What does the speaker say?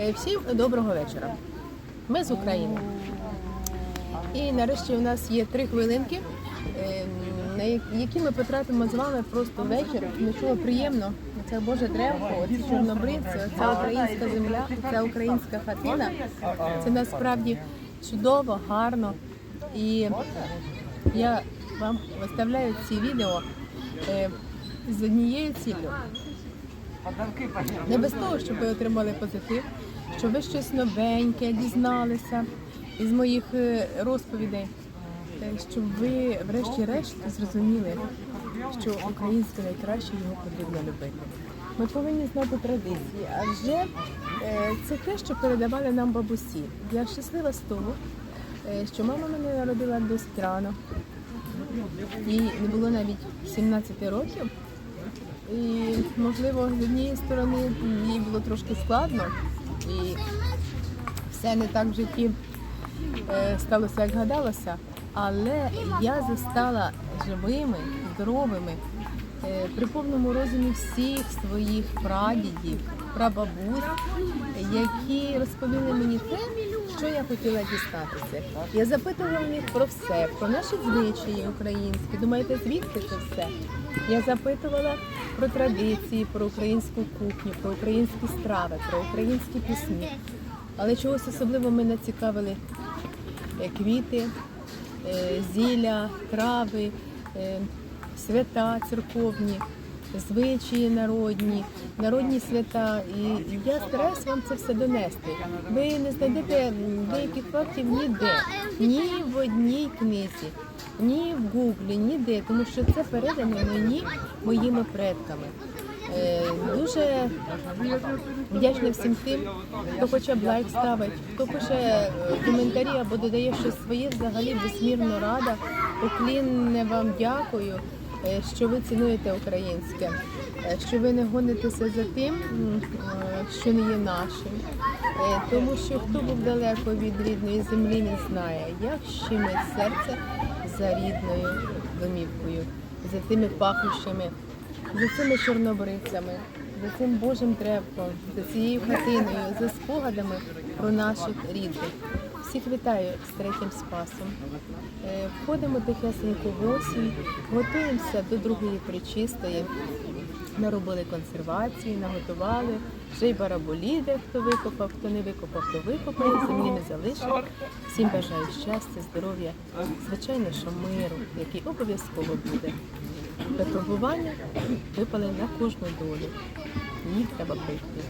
Е, Всім доброго вечора. Ми з України. І нарешті у нас є три хвилинки, е, на які ми потратимо з вами просто вечір. Чули приємно. Це Боже древко, оці чорнобривці, оця українська земля, ця українська хатина. Це насправді чудово, гарно. І я вам виставляю ці відео е, з однією ціллю. Не без того, щоб ви отримали позитив, щоб ви щось новеньке дізналися із моїх е, розповідей, щоб ви, врешті-решт, зрозуміли, що українське найкраще його потрібно любити. Ми повинні знати традиції, адже е, це те, що передавали нам бабусі. Я щаслива з того, е, що мама мене народила досить рано. Їй не було навіть 17 років. І, можливо, з однієї сторони їй було трошки складно, і все не так в житті е, сталося, як гадалося. Але я застала живими, здоровими, при повному розумі всіх своїх прадідів, прабабусь, які розповіли мені те, що я хотіла дістатися. Я запитувала них про все, про наші звичаї українські. Думаєте, звідки це все? Я запитувала про традиції, про українську кухню, про українські страви, про українські пісні. Але чогось особливо мене цікавили е, квіти, е, зілля, трави, е, свята церковні, звичаї народні, народні свята. І я стараюсь вам це все донести. Ви не знайдете деяких фактів ніде, ні в одній книзі, ні в гуглі, ніде, тому що це передано мені моїми предками. Е, Дуже вдячна всім тим, хто хоча б лайк ставить, хто пише е, коментарі або додає щось своє, взагалі безмірно рада. Уклінне вам дякую, що ви цінуєте українське, е, що ви не гонитеся за тим, е, що не є нашим. Е, Тому що хто був далеко від рідної землі, не знає, як щемить серце за рідною домівкою, за тими пахощами за цими чорнобривцями, за цим Божим древком, за цією хатиною, за спогадами про наших рідних. Всіх вітаю з третім спасом. Е, Входимо тихесенько в осінь, готуємося до другої причистої. Наробили консервації, наготували. Вже й бараболі, де хто викопав, хто не викопав, то викопає, землі не залишив. Всім бажаю щастя, здоров'я, звичайно, що миру, який обов'язково буде. Випробування випали на кожну долю. Їх треба пройти.